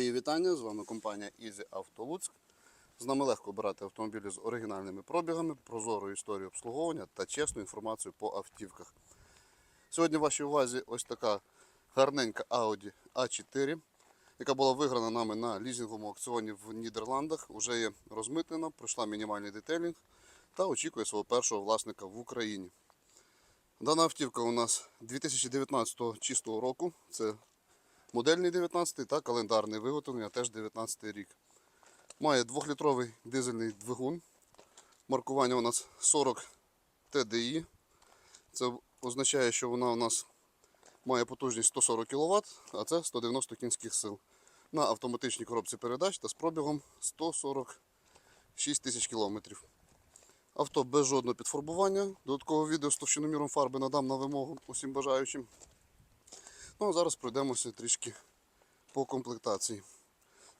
вітання. З вами компанія Easy Auto Луцьк. З нами легко обирати автомобілі з оригінальними пробігами, прозорою історією обслуговування та чесну інформацію по автівках. Сьогодні в вашій увазі ось така гарненька Audi A4, яка була виграна нами на лізинговому аукціоні в Нідерландах. Уже є розмитнена, пройшла мінімальний детейлінг та очікує свого першого власника в Україні. Дана автівка у нас 2019 чистого року. Це модельний 19 та календарний виготовлення теж 19 рік. Має 2-літровий дизельний двигун. Маркування у нас 40 TDI. Це означає, що вона у нас має потужність 140 кВт, а це 190 кінських сил. На автоматичній коробці передач та з пробігом 146 тисяч кілометрів. Авто без жодного підфарбування. Додаткове відео з товщиноміром фарби надам на вимогу усім бажаючим. Ну а зараз пройдемося трішки по комплектації.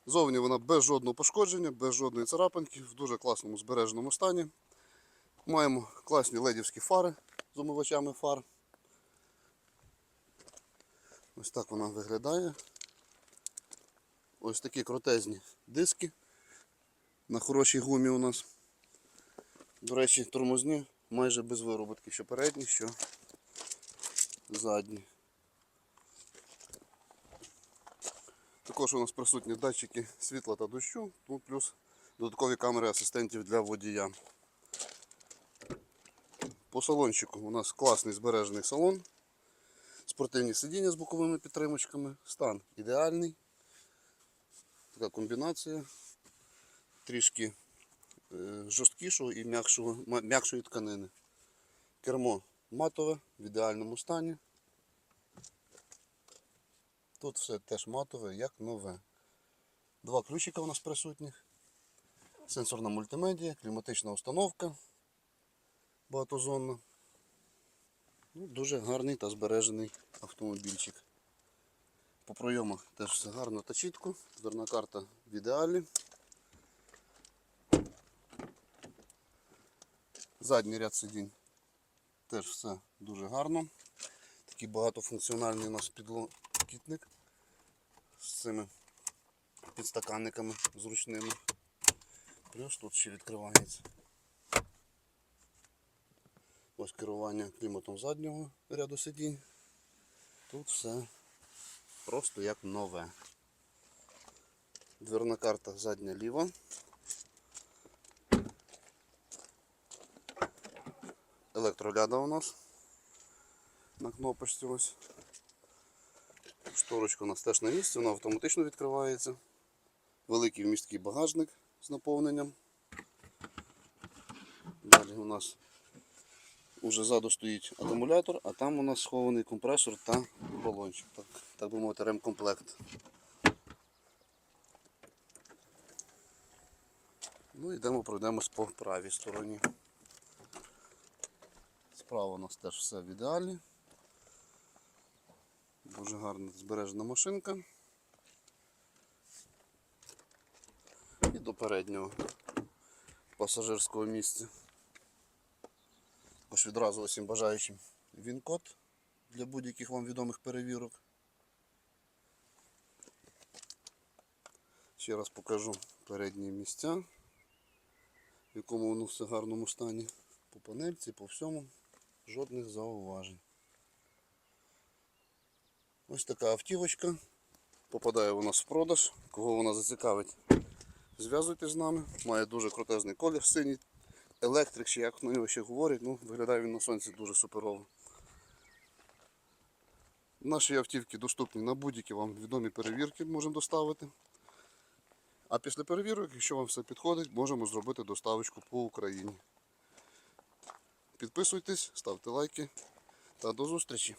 Зовні вона без жодного пошкодження, без жодної царапинки, в дуже класному збереженому стані. Маємо класні ледівські фари з омивачами фар. Ось так вона виглядає. Ось такі крутезні диски на хорошій гумі у нас. До речі, тормозні майже без вироботки, що передні, що задні. Також у нас присутні датчики світла та дощу, ну, плюс додаткові камери асистентів для водія. По салончику у нас класний збережений салон, спортивні сидіння з боковими підтримочками, стан ідеальний. Така комбінація трішки е, жорсткішого і м'якшої тканини. Кермо матове в ідеальному стані. Тут все теж матове, як нове. Два ключика у нас присутніх. Сенсорна мультимедія, кліматична установка багатозонна. Ну, дуже гарний та збережений автомобільчик. По пройомах теж все гарно та чітко. Дверна карта в ідеалі. Задній ряд сидінь теж все дуже гарно. Такий багатофункціональний у нас підлокітник з цими підстаканниками зручними. Плюс тут ще відкривається. Ось керування кліматом заднього ряду сидінь. Тут все просто як нове. Дверна карта задня ліва. Електроляда у нас на кнопочці ось. Шторочка у нас теж на місці, вона автоматично відкривається. Великий вмісткий багажник з наповненням. Далі у нас уже ззаду стоїть акумулятор, а там у нас схований компресор та балончик. Так, так би мовити, ремкомплект. Ну йдемо, пройдемось по правій стороні. Справа у нас теж все в ідеалі. Дуже гарна збережена машинка. І до переднього пасажирського місця. Також відразу усім бажаючим він-код для будь-яких вам відомих перевірок. Ще раз покажу передні місця, в якому воно все гарному стані. По панельці, по всьому, жодних зауважень. Ось така автівочка. Попадає у нас в продаж. Кого вона зацікавить, зв'язуйтесь з нами. Має дуже крутезний колір синій. Електрик, чи як на нього ще говорять, ну, виглядає він на сонці дуже суперово. Наші автівки доступні на будь-які вам відомі перевірки, можемо доставити. А після перевірок, якщо вам все підходить, можемо зробити доставочку по Україні. Підписуйтесь, ставте лайки та до зустрічі!